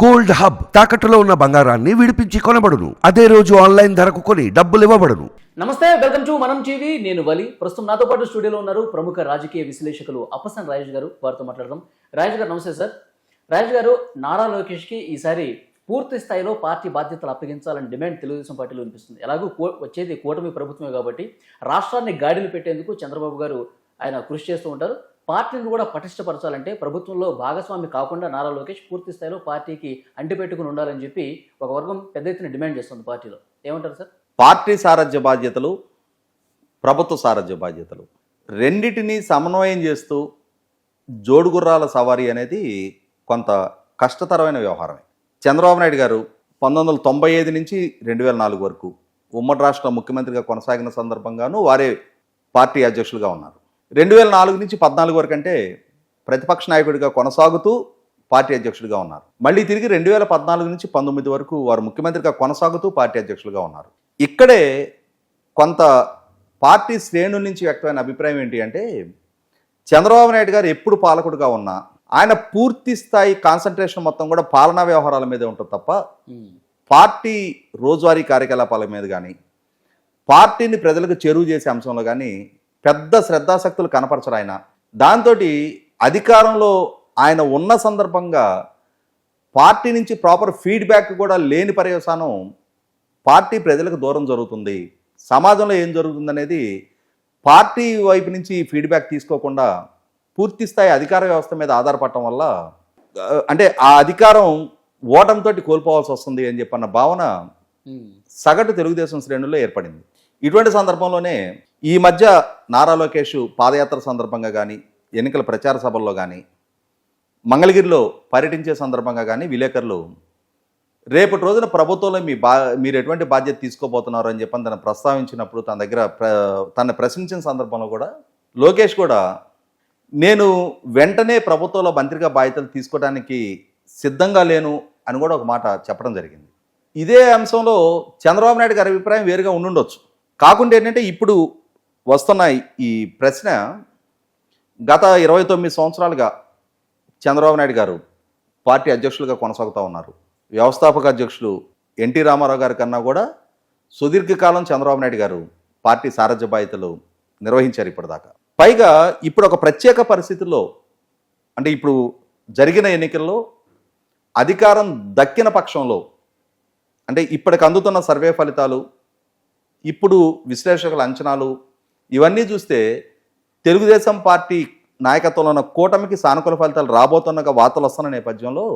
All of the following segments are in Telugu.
గోల్డ్ హబ్ తాకట్టులో ఉన్న బంగారాన్ని విడిపించి కొనబడును. అదే రోజు ఆన్లైన్ ధరకు కొని డబ్బులు ఇవ్వబడును. నమస్తే వెల్కమ్ టు మనం టీవీ. నేను వలి. ప్రస్తుతం నాతో పాటు స్టూడియోలో ఉన్నారు ప్రముఖ రాజకీయ విశ్లేషకులు అప్పసన్ రాజేష్ గారు. వారితో మాట్లాడదాం. రాజేష్ గారు నమస్తే సార్. రాజేష్ గారు నారా లోకేష్కి ఈసారి పూర్తి స్థాయిలో పార్టీ బాధ్యతలు అప్పగించాలని డిమాండ్ తెలుగుదేశం పార్టీలో వినిపిస్తుంది. ఎలాగో వచ్చేది కూటమి ప్రభుత్వమే కాబట్టి రాష్ట్రాన్ని గాడిలు పెట్టేందుకు చంద్రబాబు గారు ఆయన కృషి చేస్తూ ఉంటారు. పార్టీని కూడా పటిష్టపరచాలంటే ప్రభుత్వంలో భాగస్వామి కాకుండా నారా లోకేష్ పూర్తి స్థాయిలో పార్టీకి అంటిపెట్టుకుని ఉండాలని చెప్పి ఒక వర్గం పెద్ద ఎత్తున డిమాండ్ చేస్తుంది పార్టీలో. ఏమంటారు సార్? పార్టీ సారథ్య బాధ్యతలు ప్రభుత్వ సారథ్య బాధ్యతలు రెండిటిని సమన్వయం చేస్తూ జోడుగుర్రాల సవారీ అనేది కొంత కష్టతరమైన వ్యవహారమే. చంద్రబాబు నాయుడు గారు పంతొమ్మిది వందల తొంభై ఐదు నుంచి రెండు వేల నాలుగు వరకు ఉమ్మడి రాష్ట్ర ముఖ్యమంత్రిగా కొనసాగిన సందర్భంగాను వారే పార్టీ అధ్యక్షులుగా ఉన్నారు. రెండు వేల నాలుగు నుంచి పద్నాలుగు వరకు అంటే ప్రతిపక్ష నాయకుడిగా కొనసాగుతూ పార్టీ అధ్యక్షుడిగా ఉన్నారు. మళ్ళీ తిరిగి రెండు వేల పద్నాలుగు నుంచి పంతొమ్మిది వరకు వారు ముఖ్యమంత్రిగా కొనసాగుతూ పార్టీ అధ్యక్షులుగా ఉన్నారు. ఇక్కడే కొంత పార్టీ శ్రేణుల నుంచి వ్యక్తమైన అభిప్రాయం ఏంటి అంటే చంద్రబాబు నాయుడు గారు ఎప్పుడు పాలకుడుగా ఉన్నా ఆయన పూర్తి స్థాయి కాన్సన్ట్రేషన్ మొత్తం కూడా పాలనా వ్యవహారాల మీదే ఉంటుంది తప్ప పార్టీ రోజువారీ కార్యకలాపాల మీద కానీ పార్టీని ప్రజలకు చెరువు చేసే అంశంలో కానీ పెద్ద శ్రద్ధాశక్తులు కనపరచరు ఆయన. దాంతో అధికారంలో ఆయన ఉన్న సందర్భంగా పార్టీ నుంచి ప్రాపర్ ఫీడ్బ్యాక్ కూడా లేని పర్యవసానం పార్టీ ప్రజలకు దూరం జరుగుతుంది. సమాజంలో ఏం జరుగుతుందనేది పార్టీ వైపు నుంచి ఫీడ్బ్యాక్ తీసుకోకుండా పూర్తి స్థాయి అధికార వ్యవస్థ మీద ఆధారపడటం వల్ల అంటే ఆ అధికారం ఓటంతో కోల్పోవాల్సి వస్తుంది అని చెప్పన్న భావన సగటు తెలుగుదేశం శ్రేణుల్లో ఏర్పడింది. ఇటువంటి సందర్భంలోనే ఈ మధ్య నారా లోకేష్ పాదయాత్ర సందర్భంగా కానీ ఎన్నికల ప్రచార సభల్లో కానీ మంగళగిరిలో పర్యటించే సందర్భంగా కానీ విలేకరులు రేపటి రోజున ప్రభుత్వంలో మీ బా మీరు ఎటువంటి బాధ్యత తీసుకోబోతున్నారు అని చెప్పని తను ప్రస్తావించినప్పుడు తన దగ్గర ప్ర తను ప్రశ్నించిన సందర్భంలో కూడా లోకేష్ కూడా నేను వెంటనే ప్రభుత్వంలో మంత్రిగా బాధ్యతలు తీసుకోవడానికి సిద్ధంగా లేను అని కూడా ఒక మాట చెప్పడం జరిగింది. ఇదే అంశంలో చంద్రబాబు నాయుడు గారి అభిప్రాయం వేరుగా ఉండుండొచ్చు. కాకుండా ఏంటంటే ఇప్పుడు వస్తున్న ఈ ప్రశ్న. గత ఇరవై తొమ్మిది సంవత్సరాలుగా చంద్రబాబు నాయుడు గారు పార్టీ అధ్యక్షులుగా కొనసాగుతూ ఉన్నారు. వ్యవస్థాపక అధ్యక్షులు ఎన్టీ రామారావు గారి కన్నా కూడా సుదీర్ఘకాలం చంద్రబాబు నాయుడు గారు పార్టీ సారథ్య బాధ్యతలు నిర్వహించారు ఇప్పటిదాకా. పైగా ఇప్పుడు ఒక ప్రత్యేక పరిస్థితుల్లో అంటే ఇప్పుడు జరిగిన ఎన్నికల్లో అధికారం దక్కిన పక్షంలో అంటే ఇప్పటికి అందుతున్న సర్వే ఫలితాలు ఇప్పుడు విశ్లేషకుల అంచనాలు ఇవన్నీ చూస్తే తెలుగుదేశం పార్టీ నాయకత్వంలో ఉన్న కూటమికి సానుకూల ఫలితాలు రాబోతున్న వార్తలు వస్తున్న నేపథ్యంలో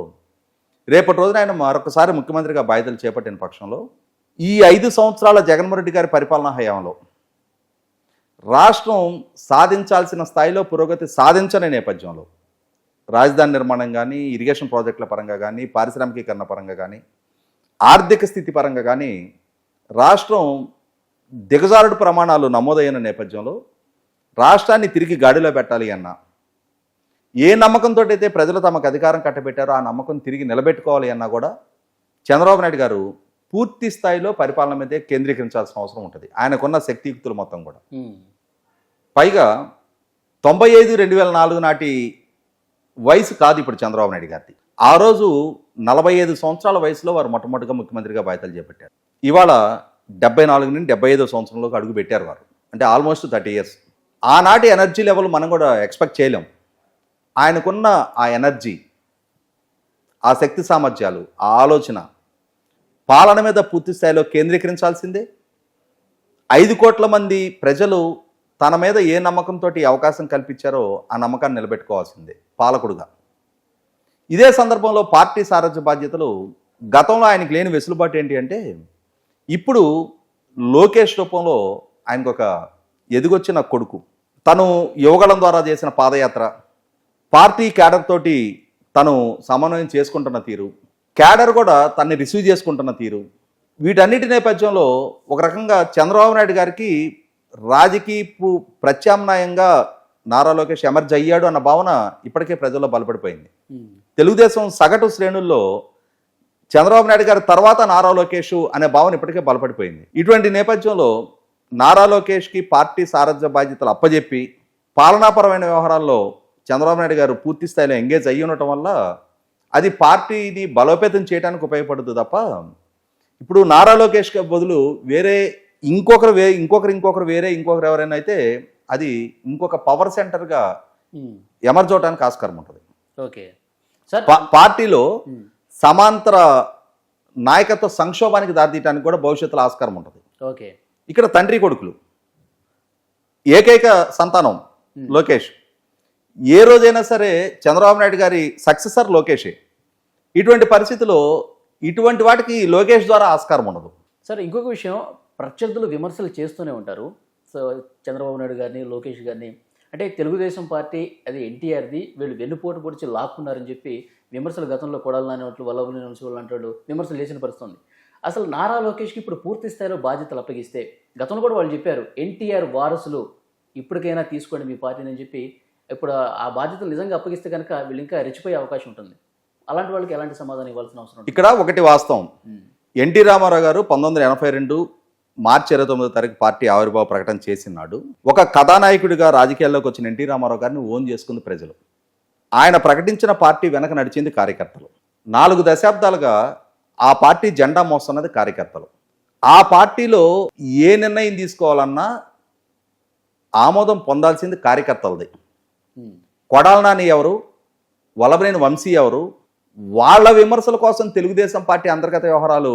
రేపటి రోజున ఆయన మరొకసారి ముఖ్యమంత్రిగా బాధ్యతలు చేపట్టిన పక్షంలో ఈ ఐదు సంవత్సరాల జగన్మోహన్ రెడ్డి గారి పరిపాలనా హయాంలో రాష్ట్రం సాధించాల్సిన స్థాయిలో పురోగతి సాధించని నేపథ్యంలో రాజధాని నిర్మాణం కానీ ఇరిగేషన్ ప్రాజెక్టుల పరంగా కానీ పారిశ్రామికీకరణ పరంగా కానీ ఆర్థిక స్థితి పరంగా కానీ రాష్ట్రం దిగజారుడు ప్రమాణాలు నమోదైన నేపథ్యంలో రాష్ట్రాన్ని తిరిగి గాడిలో పెట్టాలి అన్న. ఏ నమ్మకంతో అయితే ప్రజలు తమకు అధికారం కట్టబెట్టారో ఆ నమ్మకం తిరిగి నిలబెట్టుకోవాలి అన్నా కూడా చంద్రబాబు నాయుడు గారు పూర్తి స్థాయిలో పరిపాలన మీదే కేంద్రీకరించాల్సిన అవసరం ఉంటుంది. ఆయనకున్న శక్తియుక్తులు మొత్తం కూడా. పైగా తొంభై ఐదు రెండు వేల నాలుగు నాటి వయసు కాదు ఇప్పుడు చంద్రబాబు నాయుడు గారిది. ఆ రోజు నలభై ఐదు సంవత్సరాల వయసులో వారు మొట్టమొదటిగా ముఖ్యమంత్రిగా బాధ్యతలు చేపట్టారు. ఇవాళ డెబ్బై నాలుగు నుండి డెబ్బై ఐదో సంవత్సరంలోకి అడుగు పెట్టారు వారు. అంటే ఆల్మోస్ట్ థర్టీ ఇయర్స్ ఆనాటి ఎనర్జీ లెవెల్ మనం కూడా ఎక్స్పెక్ట్ చేయలేం. ఆయనకున్న ఆ ఎనర్జీ ఆ శక్తి సామర్థ్యాలు ఆ ఆలోచన పాలన మీద పూర్తి స్థాయిలో కేంద్రీకరించాల్సిందే. ఐదు కోట్ల మంది ప్రజలు తన మీద ఏ నమ్మకంతో అవకాశం కల్పించారో ఆ నమ్మకాన్ని నిలబెట్టుకోవాల్సిందే పాలకుడుగా. ఇదే సందర్భంలో పార్టీ సారథ్య బాధ్యతలు గతంలో ఆయనకి లేని వెసులుబాటు ఏంటి అంటే ఇప్పుడు లోకేష్ రూపంలో ఆయనకు ఒక ఎదిగొచ్చిన కొడుకు. తను యువగళం ద్వారా చేసిన పాదయాత్ర. పార్టీ క్యాడర్ తోటి తను సమన్వయం చేసుకుంటున్న తీరు. క్యాడర్ కూడా తన్ని రిసీవ్ చేసుకుంటున్న తీరు. వీటన్నిటి నేపథ్యంలో ఒక రకంగా చంద్రబాబు నాయుడు గారికి రాజకీయపు ప్రత్యామ్నాయంగా నారా లోకేష్ ఎమర్జ్ అయ్యాడు అన్న భావన ఇప్పటికే ప్రజల్లో బలపడిపోయింది. తెలుగుదేశం సగటు శ్రేణుల్లో చంద్రబాబు నాయుడు గారి తర్వాత నారా లోకేష్ అనే భావన ఇప్పటికే బలపడిపోయింది. ఇటువంటి నేపథ్యంలో నారా లోకేష్కి పార్టీ సారథ్య బాధ్యతలు అప్పజెప్పి పాలనాపరమైన వ్యవహారాల్లో చంద్రబాబు నాయుడు గారు పూర్తి స్థాయిలో ఎంగేజ్ అయ్యి ఉండటం వల్ల అది పార్టీని బలోపేతం చేయడానికి ఉపయోగపడుతుంది తప్ప ఇప్పుడు నారా లోకేష్ బదులు వేరే ఇంకొకరు వే ఇంకొకరు ఇంకొకరు వేరే ఇంకొకరు ఎవరైనా అయితే అది ఇంకొక పవర్ సెంటర్గా ఎమర్జ్ అవడానికి ఆస్కారం ఉంటుంది. ఓకే. సార్ పార్టీలో సమాంతర నాయకత్వ సంక్షోభానికి దారితీయడానికి కూడా భవిష్యత్తులో ఆస్కారం ఉంటుంది. ఓకే. ఇక్కడ తండ్రి కొడుకులు ఏకైక సంతానం లోకేష్. ఏ రోజైనా సరే చంద్రబాబు నాయుడు గారి సక్సెసర్ లోకేషే. ఇటువంటి పరిస్థితిలో ఇటువంటి వాటికి లోకేష్ ద్వారా ఆస్కారం ఉండదు. సార్ ఇంకొక విషయం ప్రత్యర్థులు విమర్శలు చేస్తూనే ఉంటారు. సో చంద్రబాబు నాయుడు గారిని లోకేష్ గారిని అంటే తెలుగుదేశం పార్టీ అది ఎన్టీఆర్ది వీళ్ళు వెన్నుపోటు పొడిచి లాక్కున్నారని చెప్పి విమర్శలు గతంలో కొడాలని వల్లభని వంశీవులు అంటాడు విమర్శలు చేసిన పరిస్థితి ఉంది అసలు నారా లోకేష్కి ఇప్పుడు పూర్తి స్థాయిలో బాధ్యతలు అప్పగిస్తే గతంలో కూడా వాళ్ళు చెప్పారు ఎన్టీఆర్ వారసులు ఇప్పటికైనా తీసుకోండి మీ పార్టీని అని చెప్పి ఇప్పుడు ఆ బాధ్యతలు నిజంగా అప్పగిస్తే కనుక వీళ్ళు ఇంకా రెచ్చిపోయే అవకాశం ఉంటుంది. అలాంటి వాళ్ళకి ఎలాంటి సమాధానం ఇవ్వాల్సిన అవసరం ఇక్కడ ఒకటి వాస్తవం. ఎన్టీ రామారావు గారు పంతొమ్మిది వందల ఎనభై రెండు మార్చి ఇరవై తొమ్మిదో తారీఖు పార్టీ ఆవిర్భావ ప్రకటన చేసినాడు. ఒక కథానాయకుడిగా రాజకీయాల్లోకి వచ్చిన ఎన్టీ రామారావు గారిని ఓన్ చేసుకుంది ప్రజలు. ఆయన ప్రకటించిన పార్టీ వెనక నడిచింది కార్యకర్తలు. నాలుగు దశాబ్దాలుగా ఆ పార్టీ జెండా మోస్తున్నది కార్యకర్తలు. ఆ పార్టీలో ఏ నిర్ణయం తీసుకోవాలన్నా ఆమోదం పొందాల్సింది కార్యకర్తలది. కొడాల నాని ఎవరు? వలబనేని వంశీ ఎవరు? వాళ్ళ విమర్శల కోసం తెలుగుదేశం పార్టీ అంతర్గత వ్యవహారాలు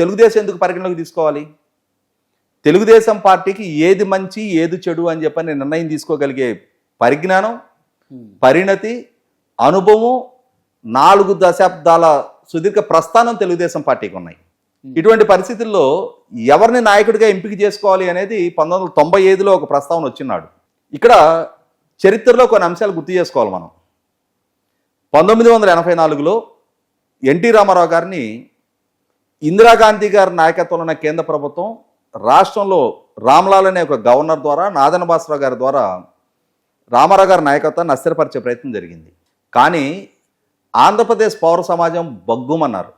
తెలుగుదేశం ఎందుకు పరిగణలోకి తీసుకోవాలి? తెలుగుదేశం పార్టీకి ఏది మంచి ఏది చెడు అని చెప్పని నిర్ణయం తీసుకోగలిగే పరిజ్ఞానం పరిణతి అనుభవం నాలుగు దశాబ్దాల సుదీర్ఘ ప్రస్థానం తెలుగుదేశం పార్టీకి ఉన్నాయి. ఇటువంటి పరిస్థితుల్లో ఎవరిని నాయకుడిగా ఎంపిక చేసుకోవాలి అనేది పంతొమ్మిది వందల తొంభై ఐదులో ఒక ప్రస్తావన వచ్చినాడు. ఇక్కడ చరిత్రలో కొన్ని అంశాలు గుర్తు చేసుకోవాలి మనం. పంతొమ్మిది వందల ఎనభై నాలుగులో ఎన్టీ రామారావు గారిని ఇందిరాగాంధీ గారి నాయకత్వంలో ఉన్న కేంద్ర ప్రభుత్వం రాష్ట్రంలో రామ్లాల్ అనే ఒక గవర్నర్ ద్వారా నాదన భాస్కరరావు గారి ద్వారా రామారావు గారి నాయకత్వాన్ని అస్థిరపరిచే ప్రయత్నం జరిగింది. కానీ ఆంధ్రప్రదేశ్ పౌర సమాజం బగ్గుమన్నారు.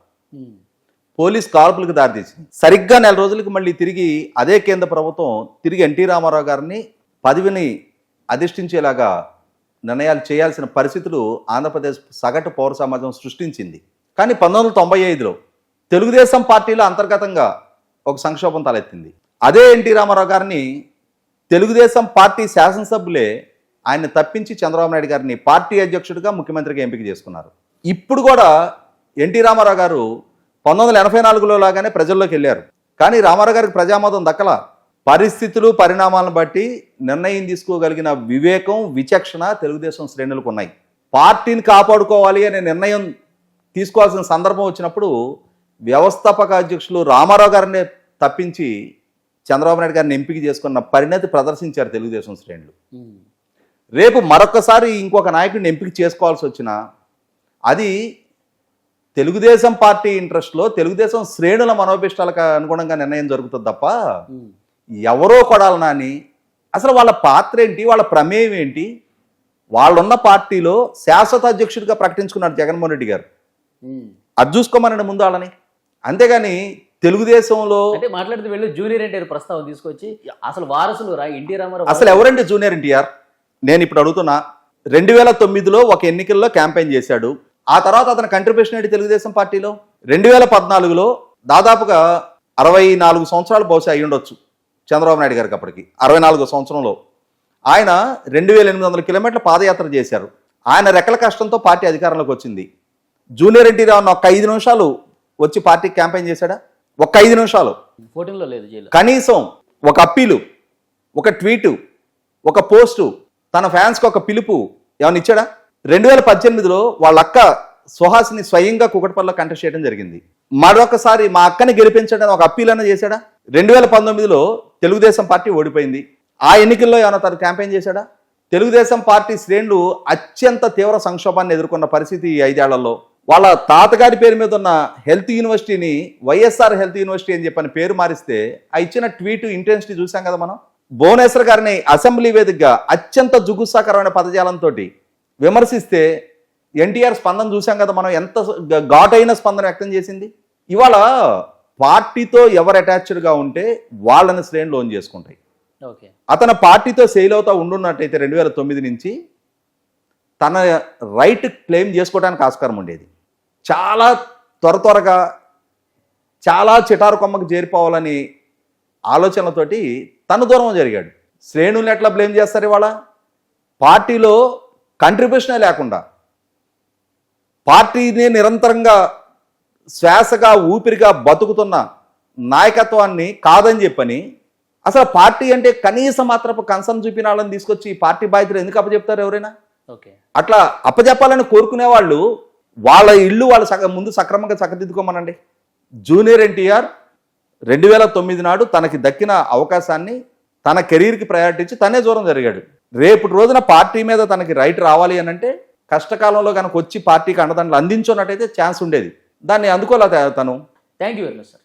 పోలీస్ కాల్పులకు దారితీసింది. సరిగ్గా నెల రోజులకి మళ్ళీ తిరిగి అదే కేంద్ర ప్రభుత్వం తిరిగి ఎన్టీ రామారావు గారిని పదవిని అధిష్ఠించేలాగా నిర్ణయాలు చేయాల్సిన పరిస్థితులు ఆంధ్రప్రదేశ్ సగటు పౌర సమాజం సృష్టించింది. కానీ పంతొమ్మిది వందల తొంభై ఐదులో తెలుగుదేశం పార్టీలో అంతర్గతంగా ఒక సంక్షోభం తలెత్తింది. అదే ఎన్టీ రామారావు గారిని తెలుగుదేశం పార్టీ శాసనసభ్యులే ఆయన్ని తప్పించి చంద్రబాబు నాయుడు గారిని పార్టీ అధ్యక్షుడిగా ముఖ్యమంత్రిగా ఎంపిక చేసుకున్నారు. ఇప్పుడు కూడా ఎన్టీ రామారావు గారు పంతొమ్మిది వందల ఎనభై నాలుగులో లాగానే ప్రజల్లోకి వెళ్ళారు. కానీ రామారావు గారికి ప్రజామతం దక్కల. పరిస్థితులు పరిణామాలను బట్టి నిర్ణయం తీసుకోగలిగిన వివేకం విచక్షణ తెలుగుదేశం శ్రేణులకు ఉన్నాయి. పార్టీని కాపాడుకోవాలి అనే నిర్ణయం తీసుకోవాల్సిన సందర్భం వచ్చినప్పుడు వ్యవస్థాపక అధ్యక్షులు రామారావు గారిని తప్పించి చంద్రబాబు నాయుడు గారిని ఎంపిక చేసుకున్న పరిణతి ప్రదర్శించారు తెలుగుదేశం శ్రేణులు. రేపు మరొకసారి ఇంకొక నాయకుడిని ఎంపిక చేసుకోవాల్సి వచ్చినా అది తెలుగుదేశం పార్టీ ఇంట్రెస్ట్లో తెలుగుదేశం శ్రేణుల మనోభిష్టాలకు అనుగుణంగా నిర్ణయం జరుగుతుంది తప్ప ఎవరో కొడాలి నాని. అసలు వాళ్ళ పాత్ర ఏంటి? వాళ్ళ ప్రమేయం ఏంటి? వాళ్ళున్న పార్టీలో శాశ్వత అధ్యక్షుడిగా ప్రకటించుకున్నారు జగన్మోహన్ రెడ్డి గారు. అది చూసుకోమనండి ముందు వాళ్ళని. అంతేగాని తెలుగుదేశంలో అంటే మాట్లాడితే వెళ్ళి జూనియర్ ఎన్టీఆర్ ప్రస్తావన తీసుకొచ్చి అసలు వారసులు రా ఎన్టీ రామారావు అసలు ఎవరండి జూనియర్ ఎన్టీఆర్? నేను ఇప్పుడు అడుగుతున్నా రెండు వేల తొమ్మిదిలో ఒక ఎన్నికల్లో క్యాంపెయిన్ చేశాడు. ఆ తర్వాత అతని కంట్రిబ్యూషన్ ఏంటి తెలుగుదేశం పార్టీలో? రెండు వేల పద్నాలుగులో దాదాపుగా అరవై నాలుగు సంవత్సరాలు బహుశా అయి ఉండొచ్చు చంద్రబాబు నాయుడు గారికి అప్పటికి. అరవై నాలుగో సంవత్సరంలో. ఆయన రెండు వేల ఎనిమిది వందల కిలోమీటర్ల పాదయాత్ర చేశారు. ఆయన రెక్కల కష్టంతో పార్టీ అధికారంలోకి వచ్చింది. జూనియర్ ఎన్టీఆర్ అన్న ఒక ఐదు నిమిషాలు వచ్చి పార్టీకి క్యాంపెయిన్ చేశాడా? ఒక ఐదు నిమిషాలు. లేదు కనీసం ఒక అప్పీలు ఒక ట్వీటు ఒక పోస్టు తన ఫ్యాన్స్కి ఒక పిలుపు ఏమైనా ఇచ్చాడా? రెండు వేల పద్దెనిమిదిలో వాళ్ళ అక్క సుహాస్ని స్వయంగా కుకటపల్లిలో కంటెస్ట్ చేయడం జరిగింది. మరొకసారి మా అక్కని గెలిపించడం ఒక అప్పీల్ అన్న చేశాడా? రెండు వేల పంతొమ్మిదిలో తెలుగుదేశం పార్టీ ఓడిపోయింది. ఆ ఎన్నికల్లో ఏమైనా తను క్యాంపెయిన్ చేశాడా? తెలుగుదేశం పార్టీ శ్రేణులు అత్యంత తీవ్ర సంక్షోభాన్ని ఎదుర్కొన్న పరిస్థితి ఈ ఐదేళ్ళలో. వాళ్ళ తాతగారి పేరు మీద ఉన్న హెల్త్ యూనివర్సిటీని వైఎస్ఆర్ హెల్త్ యూనివర్సిటీ అని చెప్పని పేరు మారిస్తే ఆ ఇచ్చిన ట్వీట్ ఇంటెన్సిటీ చూసాం కదా మనం? భువనేశ్వర్ గారిని అసెంబ్లీ వేదికగా అత్యంత జుగుత్సాకరమైన పదజాలంతో విమర్శిస్తే ఎన్టీఆర్ స్పందన చూసాం కదా మనం ఎంత ఘాటైన స్పందన వ్యక్తం చేసింది? ఇవాళ పార్టీతో ఎవరు అటాచ్డ్గా ఉంటే వాళ్ళని శ్రేణులు ఓన్ చేసుకుంటాయి. ఓకే. అతను పార్టీతో సెయిల్ అవుతా ఉండున్నట్టయితే రెండు వేల తొమ్మిది నుంచి తన రైట్ క్లెయిమ్ చేసుకోవడానికి ఆస్కారం ఉండేది. చాలా త్వర త్వరగా చాలా చిటారు కొమ్మకు చేరిపోవాలని ఆలోచనలతోటి తను దూరం జరిగాడు. శ్రేణుల్ని ఎట్లా బ్లేమ్ చేస్తారు ఇవాళ? పార్టీలో కంట్రిబ్యూషనే లేకుండా. పార్టీని నిరంతరంగా శ్వాసగా ఊపిరిగా బతుకుతున్న నాయకత్వాన్ని కాదని చెప్పని అసలు పార్టీ అంటే కనీసం మాత్రపు కన్సర్న్ చూపిన వాళ్ళని తీసుకొచ్చి పార్టీ బాధ్యతలు ఎందుకు అప్పచెప్తారు ఎవరైనా? ఓకే. అట్లా అప్పచెప్పాలని కోరుకునే వాళ్ళు వాళ్ళ ఇల్లు వాళ్ళు ముందు సక్రమంగా చక్కదిద్దుకోమనండి జూనియర్ ఎన్టీఆర్ రెండు వేల తొమ్మిది నాడు తనకి దక్కిన అవకాశాన్ని తన కెరీర్కి ప్రయారిటీ ఇచ్చి తనే దూరం జరిగాడు. రేపు రోజున పార్టీ మీద తనకి రైట్ రావాలి అని అంటే కష్టకాలంలో కనుక వచ్చి పార్టీకి అండదండలు అందించున్నట్టయితే ఛాన్స్ ఉండేది. దాన్ని అందుకోలే తను. Thank you very much sir